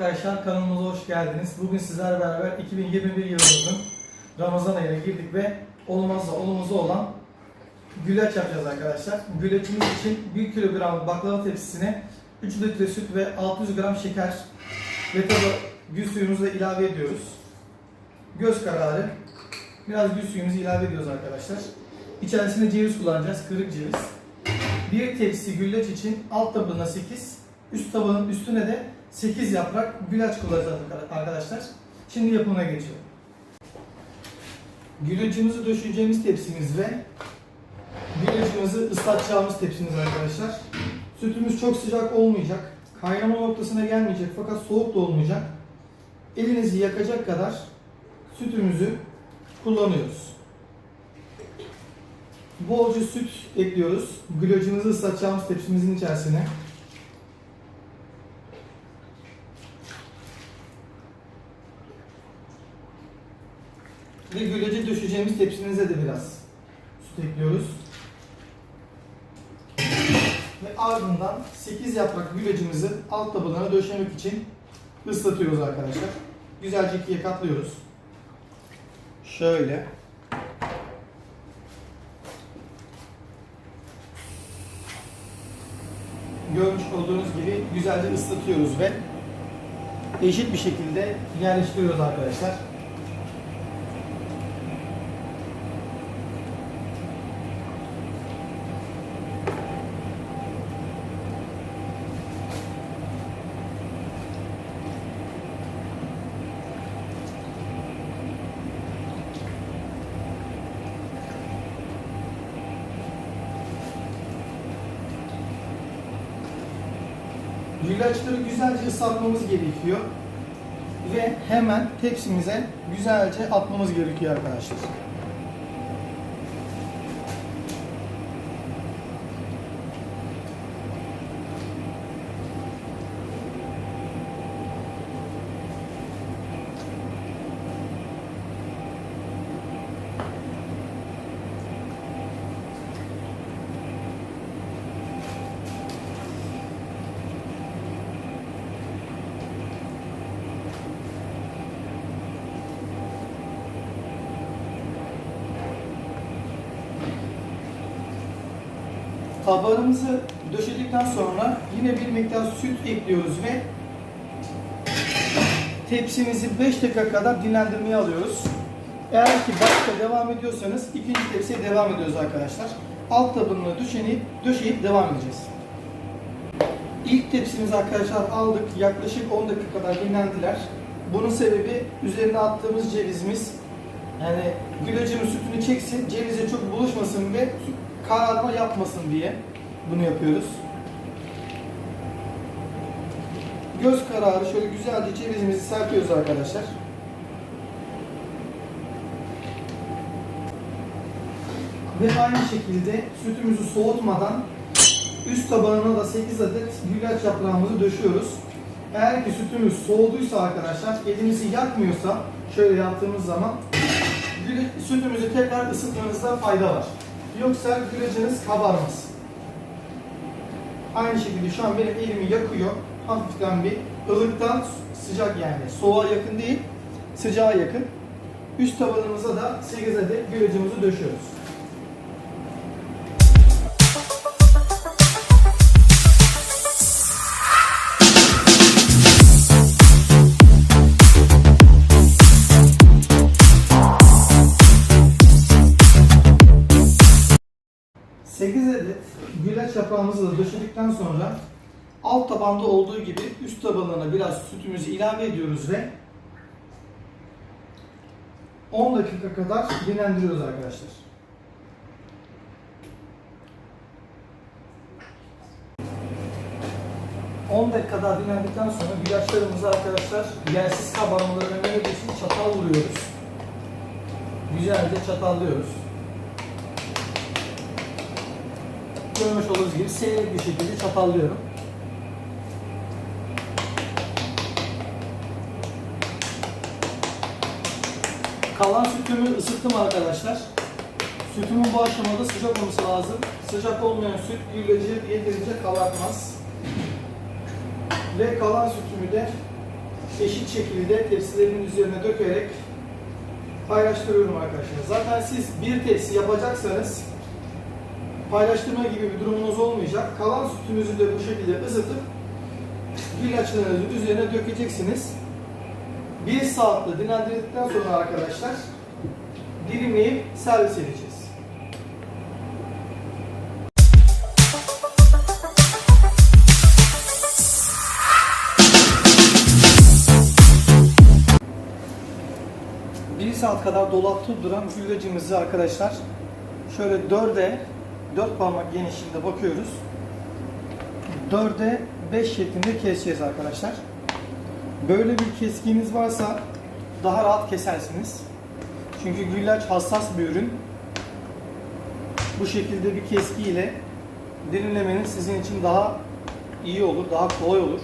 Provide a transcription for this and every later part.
arkadaşlar kanalımıza hoş geldiniz. Bugün sizlerle beraber 2021 yılımızın Ramazan ayına girdik ve olmazsa olmazı olan güllaç yapacağız arkadaşlar. Güllaçımız için 1 kilogram baklava tepsisine 3 litre süt ve 600 gram şeker ve tabi gül suyumuzu da ilave ediyoruz. Göz kararı biraz gül suyumuzu ilave ediyoruz arkadaşlar. İçerisinde ceviz kullanacağız, kırık ceviz. Bir tepsi güllaç için alt tabanına 8, üst tabanın üstüne de 8 yaprak güllaç kullanacağız arkadaşlar. Şimdi yapımına geçiyorum. Güllacımızı döşeyeceğimiz tepsimiz ve güllacımızı ıslatacağımız tepsimiz arkadaşlar. Sütümüz çok sıcak olmayacak. Kaynama noktasına gelmeyecek fakat soğuk da olmayacak. Elinizi yakacak kadar sütümüzü kullanıyoruz. Bolca süt ekliyoruz. Güllacımızı ıslatacağımız tepsimizin içerisine. Ve güllacı döşeceğimiz tepsimize de biraz süt ekliyoruz. Ve ardından 8 yaprak güllacımızı alt tabanına döşemek için ıslatıyoruz arkadaşlar. Güzelce ikiye katlıyoruz. Şöyle. Görmüş olduğunuz gibi güzelce ıslatıyoruz ve eşit bir şekilde yerleştiriyoruz arkadaşlar. Güllaçları güzelce ıslatmamız gerekiyor. Ve hemen tepsimize güzelce atmamız gerekiyor arkadaşlar. Tabanımızı döşedikten sonra yine bir miktar süt ekliyoruz ve tepsimizi 5 dakika kadar dinlendirmeye alıyoruz. Eğer ki başka devam ediyorsanız ikinci tepsiye devam ediyoruz arkadaşlar. Alt tabanını döşeyip, döşeyip devam edeceğiz. İlk tepsimizi arkadaşlar aldık. Yaklaşık 10 dakika kadar dinlendiler. Bunun sebebi üzerine attığımız cevizimiz yani gülacının sütünü çeksin, cevize çok buluşmasın ve kararma yapmasın diye bunu yapıyoruz. Göz kararı şöyle güzelce cevizimizi serpiyoruz arkadaşlar. Ve aynı şekilde sütümüzü soğutmadan üst tabanına da 8 adet güllaç yaprağımızı döşüyoruz. Eğer ki sütümüz soğuduysa arkadaşlar, elimizi yakmıyorsa şöyle yaptığımız zaman sütümüzü tekrar ısıtmanızda fayda var. Yoksa güleciniz kabarmaz. Aynı şekilde şu an benim elimi yakıyor. Hafiften bir ılıktan sıcak yani. Soğuğa yakın değil, sıcağa yakın. Üst tabanımıza da 8 adet gülecimizi döşüyoruz. Güllaç yaprağımızı da döşedikten sonra alt tabanda olduğu gibi üst tabanına biraz sütümüzü ilave ediyoruz ve 10 dakika kadar dinlendiriyoruz arkadaşlar. ...10 dakika kadar dinlendikten sonra güllaçlarımızı arkadaşlar yersiz kabarmaları önlemek için çatal vuruyoruz. Güzelce çatallıyoruz. Görmüş olduğunuz gibi seyrek bir şekilde çatallıyorum. Kalan sütümü ısıttım arkadaşlar. Sütümün bu aşamada sıcak olması lazım. Sıcak olmayan süt gülleci yeterince kabartmaz. Ve kalan sütümü de eşit şekilde tepsilerimin üzerine dökerek paylaştırıyorum arkadaşlar. Zaten siz bir tepsi yapacaksanız paylaştırma gibi bir durumunuz olmayacak. Kalan sütünüzü de bu şekilde ısıtıp güllaçlarınızın üzerine dökeceksiniz. Bir saatte dinlendirdikten sonra arkadaşlar dilimleyip servis edeceğiz. Bir saat kadar dolapta duran güllacımızı arkadaşlar şöyle dörde dört parmak genişliğinde bakıyoruz. Dörde 5 şeklinde keseceğiz arkadaşlar. Böyle bir keskiniz varsa daha rahat kesersiniz. Çünkü güllaç hassas bir ürün. Bu şekilde bir keski ile sizin için daha iyi olur, daha kolay olur.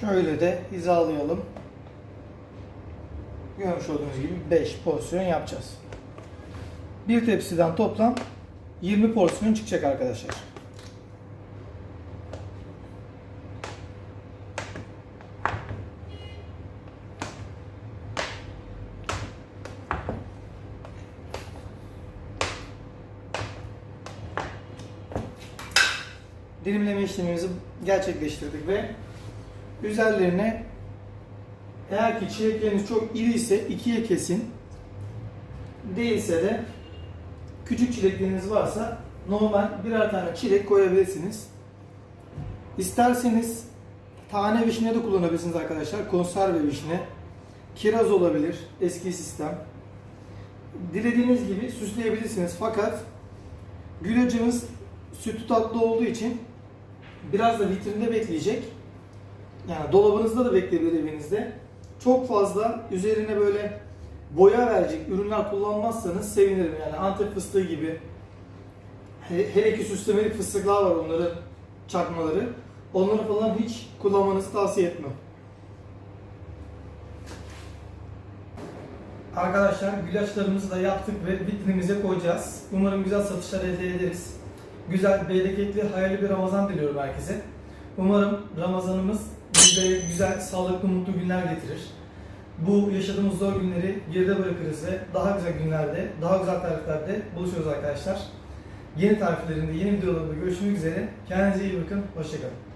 Şöyle de hizalayalım. Görmüş olduğunuz gibi 5 porsiyon yapacağız. Bir tepsiden toplam 20 porsiyon çıkacak arkadaşlar. Dilimleme işlemimizi gerçekleştirdik ve üzerlerine eğer ki çilekleriniz çok iri ise ikiye kesin. Değilse de küçük çilekleriniz varsa normal birer tane çilek koyabilirsiniz. İsterseniz tane vişne de kullanabilirsiniz arkadaşlar. Konserve vişne. Kiraz olabilir. Eski sistem. Dilediğiniz gibi süsleyebilirsiniz. Fakat gülacımız sütü tatlı olduğu için biraz da vitrinde bekleyecek. Yani dolabınızda da bekleyebilir evinizde. Çok fazla üzerine böyle boya verecek ürünler kullanmazsanız sevinirim. Yani Antep fıstığı gibi. He- Hele ki süslemeli fıstıklar var onların çakmaları. Onları falan hiç kullanmanızı tavsiye etmem. Arkadaşlar güllaçlarımızı da yaptık ve vitrinimize koyacağız. Umarım güzel satışlar elde ederiz. Güzel, bereketli, hayırlı bir Ramazan diliyorum herkese. Umarım Ramazanımız bizlere güzel, sağlıklı, mutlu günler getirir. Bu yaşadığımız zor günleri geride bırakırız ve daha güzel günlerde, daha güzel tariflerde buluşuyoruz arkadaşlar. Yeni tariflerinde, yeni videolarında görüşmek üzere. Kendinize iyi bakın, hoşçakalın.